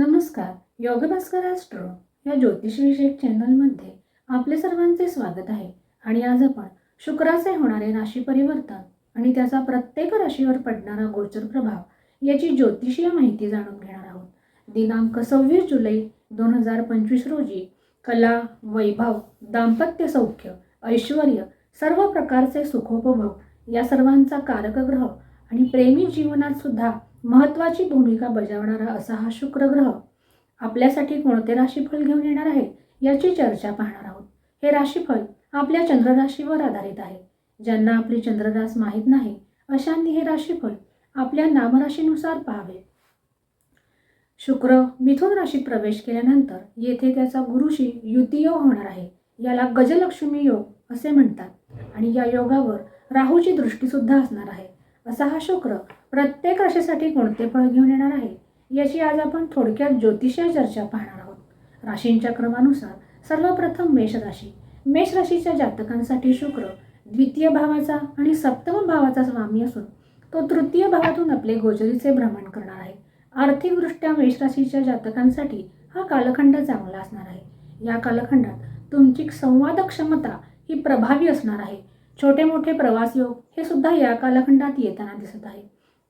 नमस्कार योगभास्कर ॲस्ट्रो या ज्योतिषविषयक चॅनलमध्ये आपले सर्वांचे स्वागत आहे. आणि आज आपण शुक्राचे होणारे राशी परिवर्तन आणि त्याचा प्रत्येक राशीवर पडणारा गोचर प्रभाव याची ज्योतिषीय माहिती जाणून घेणार आहोत. दिनांक सव्वीस जुलै दोन हजार पंचवीस रोजी कला वैभव दाम्पत्य सौख्य ऐश्वर सर्व प्रकारचे सुखोपभोग या सर्वांचा कारक ग्रह आणि प्रेमी जीवनात सुद्धा महत्त्वाची भूमिका बजावणारा असा हा शुक्र ग्रह आपल्यासाठी कोणते राशीफल घेऊन येणार आहे याची चर्चा पाहणार आहोत. हे राशीफल आपल्या चंद्रराशीवर आधारित आहे. ज्यांना आपली चंद्ररास माहीत नाही अशांनी हे राशीफल आपल्या नामराशीनुसार पाहावे. शुक्र मिथुन राशीत प्रवेश केल्यानंतर येथे त्याचा गुरुशी युतीयोग होणार आहे. याला गजलक्ष्मी योग असे म्हणतात आणि या योगावर राहूची दृष्टीसुद्धा असणार आहे. असा हा शुक्र प्रत्येक राशीसाठी कोणते फळ घेऊन येणार आहे याची आज आपण थोडक्यात ज्योतिषीय चर्चा पाहणार आहोत. राशींच्या क्रमानुसार सर्वप्रथम मेष राशी. मेष राशीच्या जातकांसाठी शुक्र द्वितीय भावाचा आणि सप्तम भावाचा स्वामी असून तो तृतीय भावातून आपले गोचरीचे भ्रमण करणार आहे. आर्थिकदृष्ट्या मेष राशीच्या जातकांसाठी हा कालखंड चांगला असणार आहे. या कालखंडात तुमची संवाद क्षमता ही प्रभावी असणार आहे. छोटे मोठे प्रवास योग हे सुद्धा या कालखंडात येताना दिसत आहे.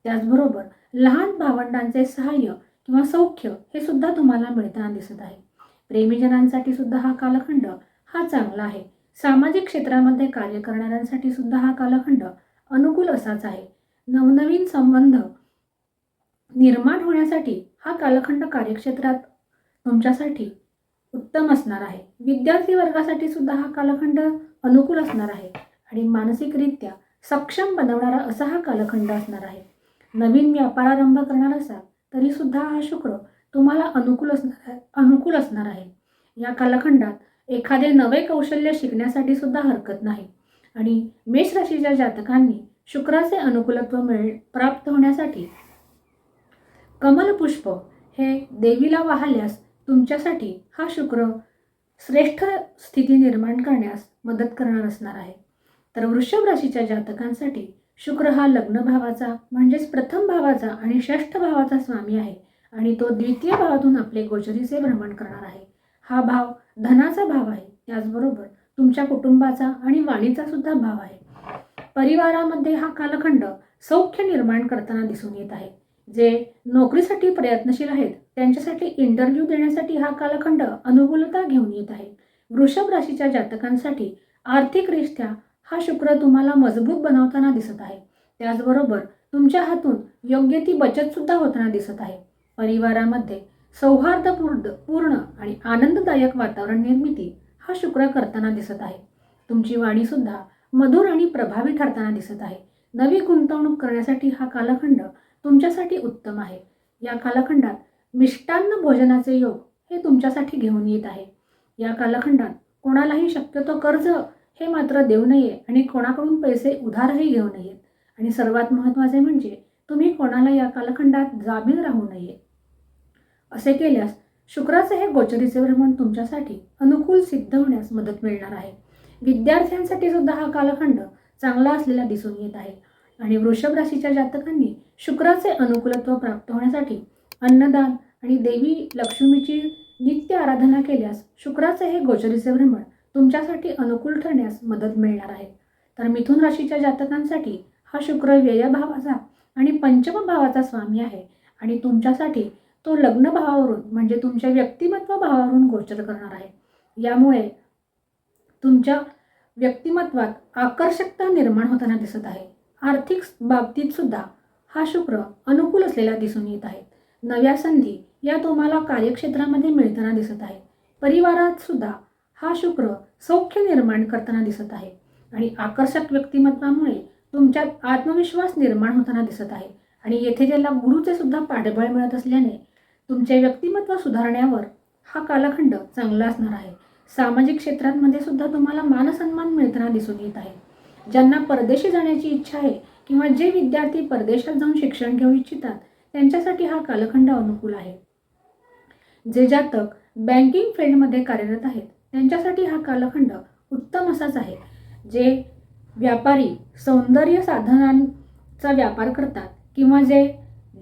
त्याचबरोबर लहान भावंडांचे सहाय्य किंवा सौख्य हे सुद्धा तुम्हाला मिळताना दिसत आहे. प्रेमीजनांसाठी सुद्धा हा कालखंड हा चांगला आहे. सामाजिक क्षेत्रामध्ये कार्य करणाऱ्यांसाठी सुद्धा हा कालखंड अनुकूल असाच आहे. नवनवीन संबंध निर्माण होण्यासाठी हा कालखंड कार्यक्षेत्रात तुमच्यासाठी उत्तम असणार आहे. विद्यार्थी वर्गासाठी सुद्धा हा कालखंड अनुकूल असणार आहे. आणि मानसिकरित्या सक्षम बनवणारा असा हा कालखंड असणार आहे. नवीन व्यापारारंभ करणार असाल तरी सुद्धा हा शुक्र तुम्हाला अनुकूल असणार अनुकूल असणार आहे. या कालखंडात एखादे नवे कौशल्य शिकण्यासाठी सुद्धा हरकत नाही. आणि मेष राशीच्या जातकांनी शुक्राचे अनुकूलत्व मिळ प्राप्त होण्यासाठी कमलपुष्प हे देवीला वाहल्यास तुमच्यासाठी हा शुक्र श्रेष्ठ स्थिती निर्माण करण्यास मदत करणार असणार आहे. तर वृषभ राशीच्या जातकांसाठी शुक्र हा लग्न भावाचा म्हणजेच प्रथम भावाचा आणि षष्ठ भावाचा स्वामी आहे. आणि तो द्वितीय भावातून आपले गोचरीचे भ्रमण करणार आहे. हा भाव धनाचा भाव आहे. त्याचबरोबर तुमच्या कुटुंबाचा आणि वाणीचा सुद्धा भाव आहे. परिवारामध्ये हा कालखंड सौख्य निर्माण करताना दिसून येत आहे. जे नोकरीसाठी प्रयत्नशील आहेत त्यांच्यासाठी इंटरव्ह्यू देण्यासाठी हा कालखंड अनुकूलता घेऊन येत आहे. वृषभ राशीच्या जातकांसाठी आर्थिकरित्या हा शुक्र तुम्हाला मजबूत बनवताना दिसत आहे. त्याचबरोबर तुमच्या हातून योग्य ती बचतसुद्धा होताना दिसत आहे. परिवारामध्ये सौहार्दपूर्ण पूर्ण आणि आनंददायक वातावरण निर्मिती हा शुक्र करताना दिसत आहे. तुमची वाणीसुद्धा मधुर आणि प्रभावी ठरताना दिसत आहे. नवी गुंतवणूक करण्यासाठी हा कालखंड तुमच्यासाठी उत्तम आहे. या कालखंडात मिष्टान्न भोजनाचे योग हे तुमच्यासाठी घेऊन येत आहे. या कालखंडात कोणालाही शक्यतो कर्ज हे मात्र देऊ नये आणि कोणाकडून पैसे उधारही घेऊ नयेत. आणि सर्वात महत्त्वाचे म्हणजे तुम्ही कोणाला या कालखंडात जामीन राहू नये. असे केल्यास शुक्राचे हे गोचरीचे भ्रमण तुमच्यासाठी अनुकूल सिद्ध होण्यास मदत मिळणार आहे. विद्यार्थ्यांसाठी सुद्धा हा कालखंड चांगला असलेला दिसून येत आहे. आणि वृषभ राशीच्या जातकांनी शुक्राचे अनुकूलत्व प्राप्त होण्यासाठी अन्नदान आणि देवी लक्ष्मीची नित्य आराधना केल्यास शुक्राचे हे गोचरीचे भ्रमण तुमच्यासाठी अनुकूल ठरण्यास मदत मिळणार आहे. तर मिथुन राशीच्या जातकांसाठी हा शुक्र व्ययभावाचा आणि पंचम भावाचा स्वामी आहे आणि तुमच्यासाठी तो लग्न भावावरून म्हणजे तुमच्या व्यक्तिमत्व भावावरून गोचर करणार आहे. यामुळे तुमच्या व्यक्तिमत्वात आकर्षकता निर्माण होताना दिसत आहे. आर्थिक बाबतीत सुद्धा हा शुक्र अनुकूल असलेला दिसून येत आहे. नव्या संधी या तुम्हाला कार्यक्षेत्रामध्ये मिळताना दिसत आहे. परिवारात सुद्धा हा शुक्र सौख्य निर्माण करताना दिसत आहे. आणि आकर्षक व्यक्तिमत्वामुळे तुमच्यात आत्मविश्वास निर्माण होताना दिसत आहे. आणि येथे ज्याला गुरुचे सुद्धा पाठबळ मिळत असल्याने तुमचे व्यक्तिमत्व सुधारण्यावर हा कालखंड चांगला असणार आहे. सामाजिक क्षेत्रांमध्ये सुद्धा तुम्हाला मानसन्मान मिळताना दिसून येत आहे. ज्यांना परदेशी जाण्याची इच्छा आहे किंवा जे विद्यार्थी परदेशात जाऊन शिक्षण घेऊ इच्छितात त्यांच्यासाठी हा कालखंड अनुकूल आहे. जे जातक बँकिंग फील्डमध्ये कार्यरत आहेत त्यांच्यासाठी हा कालखंड उत्तम असाच आहे जे व्यापारी सौंदर्य साधनांचा व्यापार करतात किंवा जे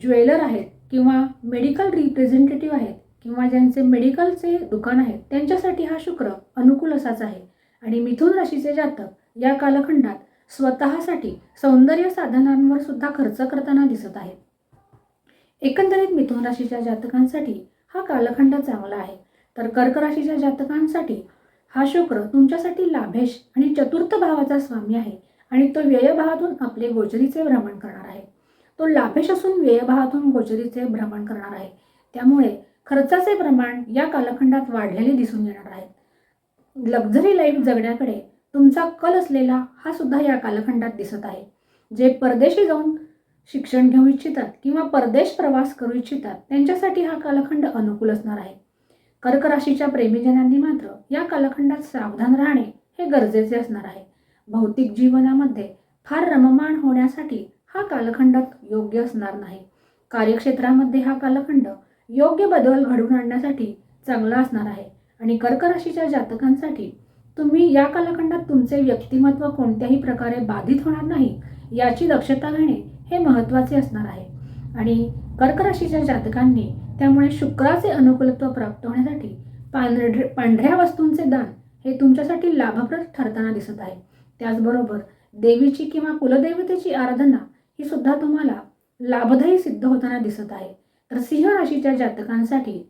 ज्वेलर आहेत किंवा मेडिकल रिप्रेझेंटेटिव्ह आहेत किंवा ज्यांचे मेडिकलचे दुकान आहेत त्यांच्यासाठी हा शुक्र अनुकूल असाच आहे. आणि मिथुन राशीचे जातक या कालखंडात स्वतःसाठी सौंदर्य साधनांवर सुद्धा खर्च करताना दिसत आहेत. एकंदरीत मिथुन राशीच्या जातकांसाठी हा कालखंड चांगला आहे. तर कर्क राशीच्या जातकांसाठी हा शुक्र तुमच्यासाठी लाभेश आणि चतुर्थ भावाचा स्वामी आहे आणि तो व्ययभावातून आपले गोचरीचे भ्रमण करणार आहे. तो लाभेश असून व्ययभावातून गोचरीचे भ्रमण करणार आहे. त्यामुळे खर्चाचे प्रमाण या कालखंडात वाढलेले दिसून येणार आहेत लक्झरी लाईफ जगण्याकडे तुमचा कल असलेला हा सुद्धा या कालखंडात दिसत आहे. जे परदेशी जाऊन शिक्षण घेऊ इच्छितात किंवा परदेश प्रवास करू इच्छितात त्यांच्यासाठी हा कालखंड अनुकूल असणार आहे. कर्क राशीच्या प्रेमीजनांनी मात्र या कालखंडात सावधान राहणे हे गरजेचे असणार आहे. भौतिक जीवनामध्ये फार रममाण होण्यासाठी हा कालखंड योग्य असणार नाही. कार्यक्षेत्रामध्ये हा कालखंड योग्य बदल घडवून आणण्यासाठी चांगला असणार आहे. आणि कर्क राशीच्या जातकांसाठी तुम्ही या कालखंडात तुमचे व्यक्तिमत्व कोणत्याही प्रकारे बाधित होणार नाही याची दक्षता घेणे हे महत्त्वाचे असणार आहे. आणि कर्क राशीच्या जातकांनी त्यामुळे शुक्राचे अनुकूलत्व प्राप्त होण्यासाठी पांढरे पांढऱ्या वस्तूंचे दान हे तुमच्यासाठी लाभप्रद ठरताना दिसत आहे. त्याचबरोबर देवीची किंवा कुलदेवतेची आराधना ही सुद्धा तुम्हाला लाभदायी सिद्ध होताना दिसत आहे. तर सिंह राशीच्या जातकांसाठी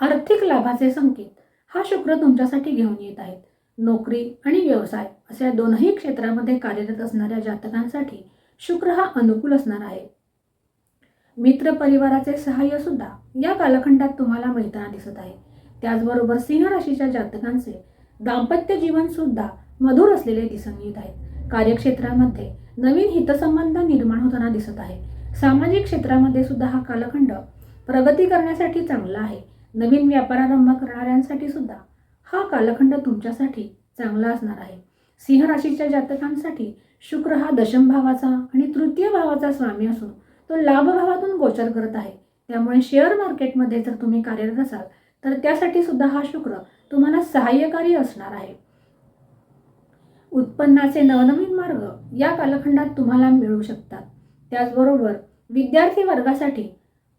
आर्थिक लाभाचे संकेत हा शुक्र तुमच्यासाठी घेऊन येत आहेत नोकरी आणि व्यवसाय अशा दोनही क्षेत्रामध्ये कार्यरत असणाऱ्या जातकांसाठी शुक्र हा अनुकूल असणार आहे. मित्र परिवाराचे सहाय्य सुद्धा या कालखंडात तुम्हाला मिळताना दिसत आहे. त्याचबरोबर सिंह राशीच्या जातकांचे दाम्पत्य जीवन सुद्धा मधुर असलेले दिसून येत आहेत कार्यक्षेत्रामध्ये नवीन हितसंबंध निर्माण होताना दिसत आहे. सामाजिक क्षेत्रामध्ये सुद्धा हा कालखंड प्रगती करण्यासाठी चांगला आहे. नवीन व्यापारारंभ करणाऱ्यांसाठी सुद्धा हा कालखंड तुमच्यासाठी चांगला असणार आहे. सिंह राशीच्या जातकांसाठी शुक्र हा दशम भावाचा आणि तृतीय भावाचा स्वामी असून तो लाभभावातून गोचर करत आहे. त्यामुळे शेअर मार्केटमध्ये जर तुम्ही कार्यरत असाल तर त्यासाठी सुद्धा हा शुक्र तुम्हाला सहाय्यकारी असणार आहे. उत्पन्नाचे नवनवीन मार्ग या कालखंडात तुम्हाला मिळू शकतात. त्याचबरोबर विद्यार्थी वर्गासाठी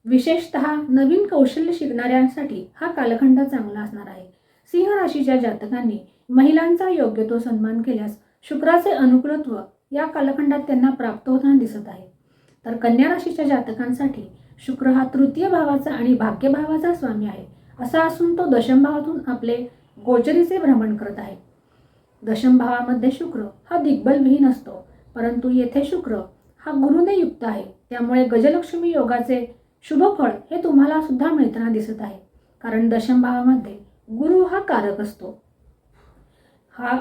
विशेषत नवीन कौशल्य शिकणाऱ्यांसाठी हा कालखंड चांगला असणार आहे. सिंह राशीच्या जातकांनी महिलांचा योग्य तो सन्मान केल्यास शुक्राचे अनुकूलत्व या कालखंडात त्यांना प्राप्त होताना दिसत आहे. तर कन्या राशीच्या जातकांसाठी शुक्र हा तृतीय भावाचा आणि भाग्यभावाचा स्वामी आहे. असा असून तो दशम भावातून आपले गोचरीचे भ्रमण करत आहे. दशम भावामध्ये शुक्र हा दिग्बल विहीन असतो परंतु येथे शुक्र हा गुरुने युक्त आहे. त्यामुळे गजलक्ष्मी योगाचे शुभफळ हे तुम्हाला सुद्धा मिळताना दिसत आहे. कारण दशम भावामध्ये गुरु हा कारक असतो. हा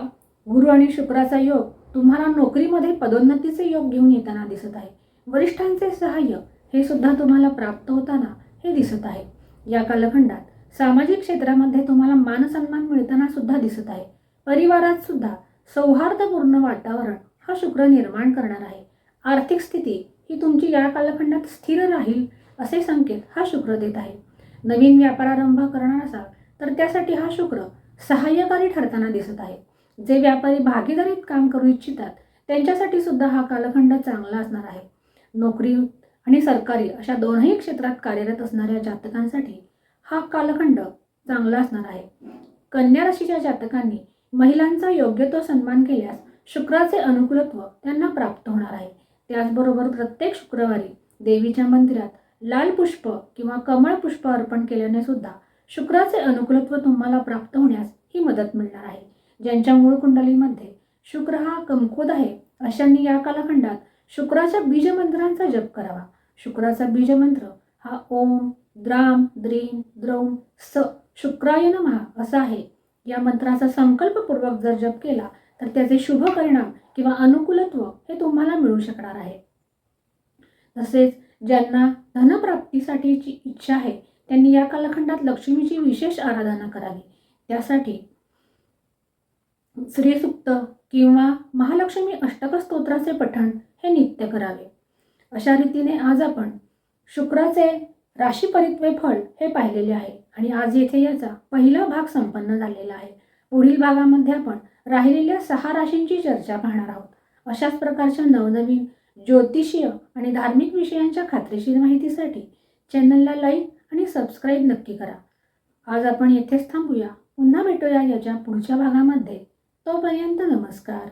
गुरु आणि शुक्राचा योग तुम्हाला नोकरीमध्ये पदोन्नतीचे योग घेऊन येताना दिसत आहे. वरिष्ठांचे सहाय्य हे सुद्धा तुम्हाला प्राप्त होताना हे दिसत आहे. या कालखंडात सामाजिक क्षेत्रामध्ये तुम्हाला मानसन्मान मिळताना सुद्धा दिसत आहे. परिवारात सुद्धा सौहार्दपूर्ण वातावरण हा शुक्र निर्माण करणार आहे. आर्थिक स्थिती ही तुमची या कालखंडात स्थिर राहील असे संकेत हा शुक्र देत आहे. नवीन व्यापारारंभ करणार असाल तर त्यासाठी हा शुक्र सहाय्यकारी ठरताना दिसत आहे. जे व्यापारी भागीदारीत काम करू इच्छितात त्यांच्यासाठी सुद्धा हा कालखंड चांगला असणार आहे. नोकरी आणि सरकारी अशा दोनही क्षेत्रात कार्यरत असणाऱ्या जातकांसाठी हा कालखंड चांगला असणार आहे. कन्या राशीच्या जातकांनी महिलांचा योग्य तो सन्मान केल्यास शुक्राचे अनुकूलत्व त्यांना प्राप्त होणार आहे. त्याचबरोबर प्रत्येक शुक्रवारी देवीच्या मंदिरात लाल पुष्प किंवा कमळ पुष्प अर्पण केल्याने सुद्धा शुक्राचे अनुकूलत्व तुम्हाला प्राप्त होण्यास ही मदत मिळणार आहे. ज्यांच्या मूळ कुंडलीमध्ये शुक्र हा कमकुद आहे अशांनी या कालखंडात शुक्राच्या बीजमंत्रांचा जप करावा. शुक्राचा बीजमंत्र हा ओम द्राम द्रीम द्रौम स शुक्राय महा असा आहे. या मंत्राचा संकल्पपूर्वक जर जप केला तर त्याचे शुभ परिणाम किंवा अनुकूलत्व हे तुम्हाला मिळू शकणार आहे. तसेच ज्यांना धनप्राप्तीसाठीची इच्छा आहे त्यांनी या कालखंडात लक्ष्मीची विशेष आराधना करावी. त्यासाठी श्रीसुक्त किंवा महालक्ष्मी अष्टक स्तोत्राचे पठण हे नित्य करावे. अशा रीतीने आज आपण शुक्राचे राशी परित्वे फळ हे पाहिलेले आहे आणि आज येथे याचा पहिला भाग संपन्न झालेला आहे. पुढील भागामध्ये आपण राहिलेल्या सहा राशींची चर्चा पाहणार आहोत. अशाच प्रकारच्या नवनवीन ज्योतिषीय आणि धार्मिक विषयांच्या खात्रीशीर माहितीसाठी चॅनलला लाईक आणि सबस्क्राईब नक्की करा. आज आपण येथेच थांबूया. पुन्हा भेटूया याच्या पुढच्या भागामध्ये. तोपर्यंत नमस्कार.